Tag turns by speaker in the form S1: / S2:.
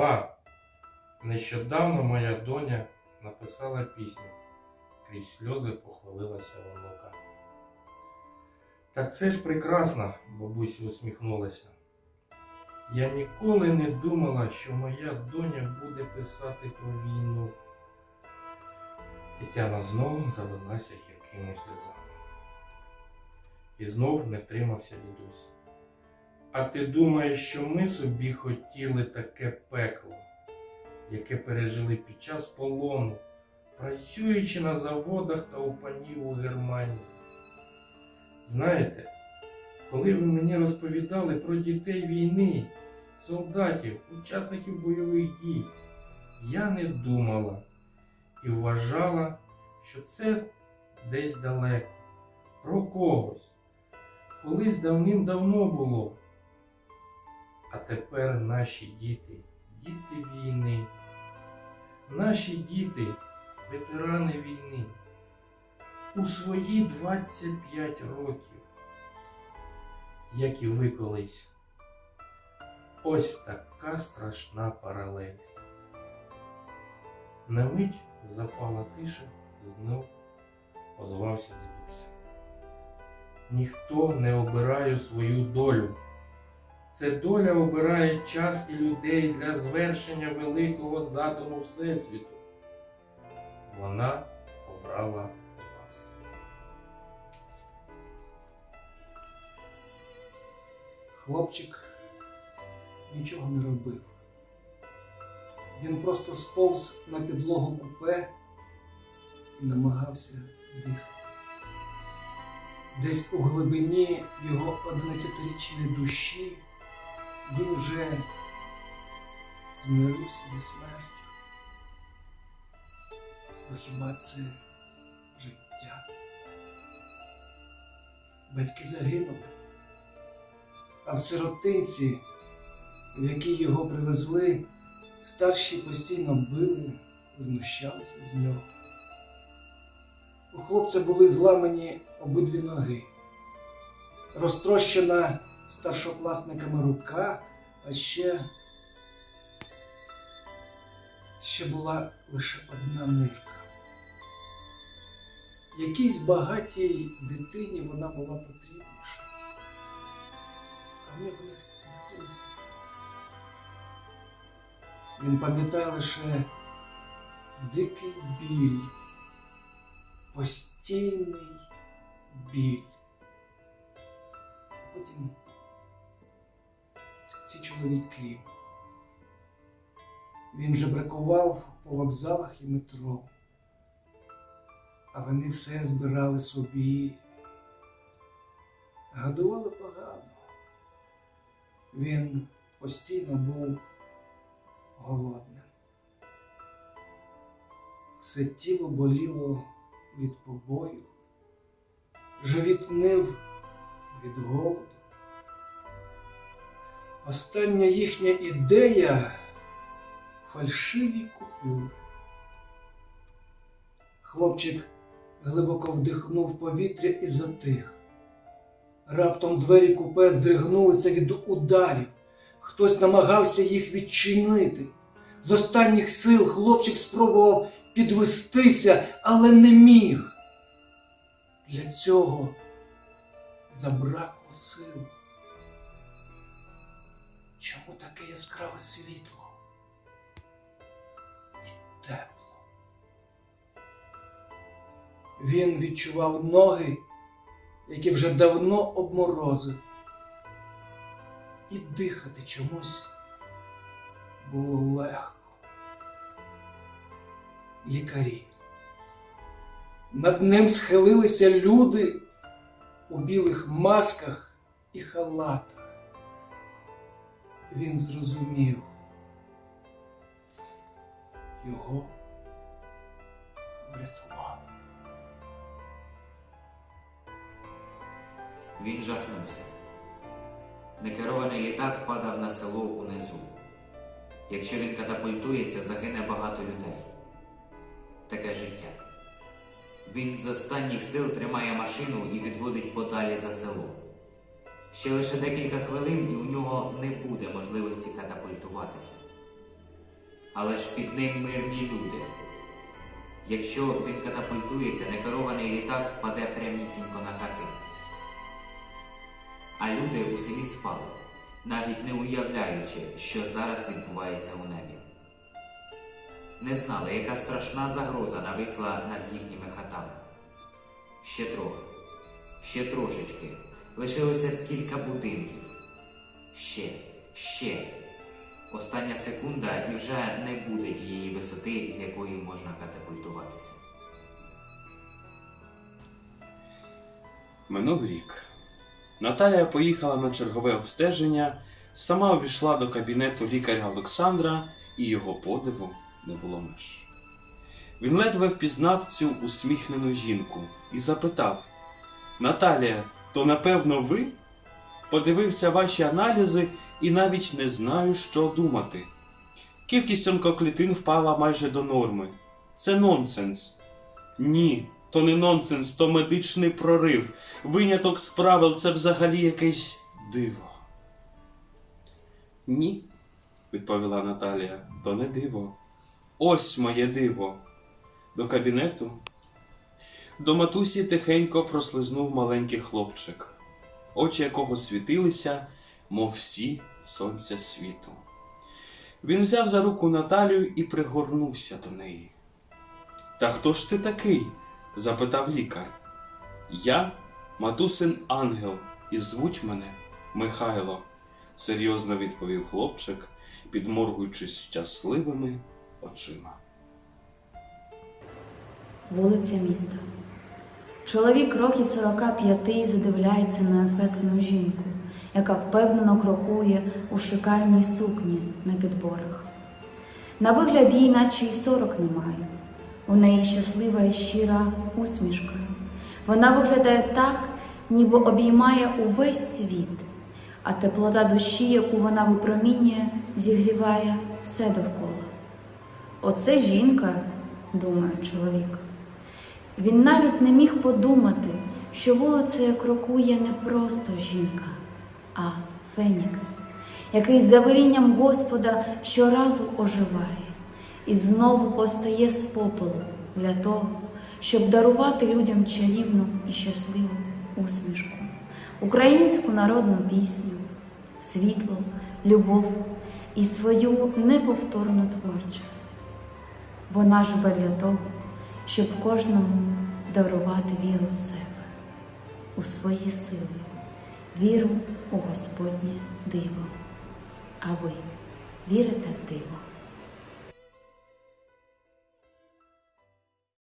S1: Ба, нещодавно моя доня написала пісню. Крізь сльози похвалилася онука. Так це ж прекрасно, бабуся усміхнулася. Я ніколи не думала, що моя доня буде писати про війну. Тетяна знову залилася гіркими сльозами. І знов не втримався дідусь. А ти думаєш, що ми собі хотіли таке пекло, яке пережили під час полону, працюючи на заводах та у панів у Германії? Знаєте, коли ви мені розповідали про дітей війни, солдатів, учасників бойових дій, я не думала і вважала, що це десь далеко, про когось. Колись давним-давно було. А тепер наші діти, діти війни, наші діти, ветерани війни, у свої 25 років, як і ви колись. Ось така страшна паралель. На мить запала тиша, знов озвався дідусь. Ніхто не обирає свою долю. Це доля обирає час і людей для звершення великого задуму Всесвіту. Вона обрала вас.
S2: Хлопчик нічого не робив. Він просто сповз на підлогу купе і намагався дихати. Десь у глибині його 11-річної душі він вже змирився зі смертю. Бо хіба це життя? Батьки загинули, а в сиротинці, в якій його привезли, старші постійно били, знущалися з нього. У хлопця були зламані обидві ноги, розтрощена старшокласниками рука, а ще, ще була лише одна нирка. Якійсь багатій дитині вона була потрібніша, а в нього ніхто не спитав. Він пам'ятає лише дикий біль, постійний біль. Потім чоловіки. Він же бракував по вокзалах і метро, а вони все збирали собі. Годували погано. Він постійно був голодним. Все тіло боліло від побою, живіт нив від голоду. Остання їхня ідея фальшиві купюри. Хлопчик глибоко вдихнув повітря і затих. Раптом двері купе здригнулися від ударів. Хтось намагався їх відчинити. З останніх сил хлопчик спробував підвестися, але не міг. Для цього забракло сил. Чому таке яскраве світло? І тепло. Він відчував ноги, які вже давно обморозив. І дихати чомусь було легко. Лікарі. Над ним схилилися люди у білих масках і халатах. Він зрозумів. Його врятували.
S3: Він жахнувся. Некерований літак падав на село унизу. Якщо він катапультується, загине багато людей. Таке життя. Він з останніх сил тримає машину і відводить подалі за село. Ще лише декілька хвилин, і у нього не буде можливості катапультуватися. Але ж під ним мирні люди. Якщо він катапультується, некерований літак впаде прямісінько на хати. А люди у селі спали, навіть не уявляючи, що зараз відбувається у небі. Не знали, яка страшна загроза нависла над їхніми хатами. Ще трохи, ще трошечки, лишилося кілька будинків. Ще, ще. Остання секунда і вже не буде тієї висоти, з якої можна катапультуватися.
S4: Минув рік. Наталія поїхала на чергове обстеження, сама увійшла до кабінету лікаря Олександра, і його подиву не було меж. Він ледве впізнав цю усміхнену жінку і запитав: Наталія, то напевно ви? Подивився ваші аналізи і навіть не знаю, що думати. Кількість онкоклітин впала майже до норми. Це нонсенс. Ні, то не нонсенс, то медичний прорив. Виняток з правил це взагалі якесь диво. Ні, відповіла Наталія, то не диво. Ось моє диво. До кабінету. До матусі тихенько прослизнув маленький хлопчик, очі якого світилися, мов всі сонця світу. Він взяв за руку Наталію і пригорнувся до неї. Та хто ж ти такий? запитав лікар. Я матусин ангел, і звуть мене Михайло, серйозно відповів хлопчик, підморгуючись щасливими очима.
S5: Вулиця міста. Чоловік років 45 задивляється на ефектну жінку, яка впевнено крокує у шикарній сукні на підборах. На вигляд їй наче й сорок немає. У неї щаслива і щира усмішка. Вона виглядає так, ніби обіймає увесь світ, а теплота душі, яку вона випромінює, зігріває все довкола. Оце жінка, думає чоловік. Він навіть не міг подумати, що вулицею крокує не просто жінка, а Фенікс, який за велінням Господа щоразу оживає і знову постає з попелу для того, щоб дарувати людям чарівну і щасливу усмішку, українську народну пісню, світло, любов і свою неповторну творчість. Вона живе для того, щоб кожному дарувати віру в себе, у свої сили, віру у Господнє диво. А ви вірите в диво?